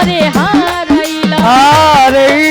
হারে হারাইলাম। আর এই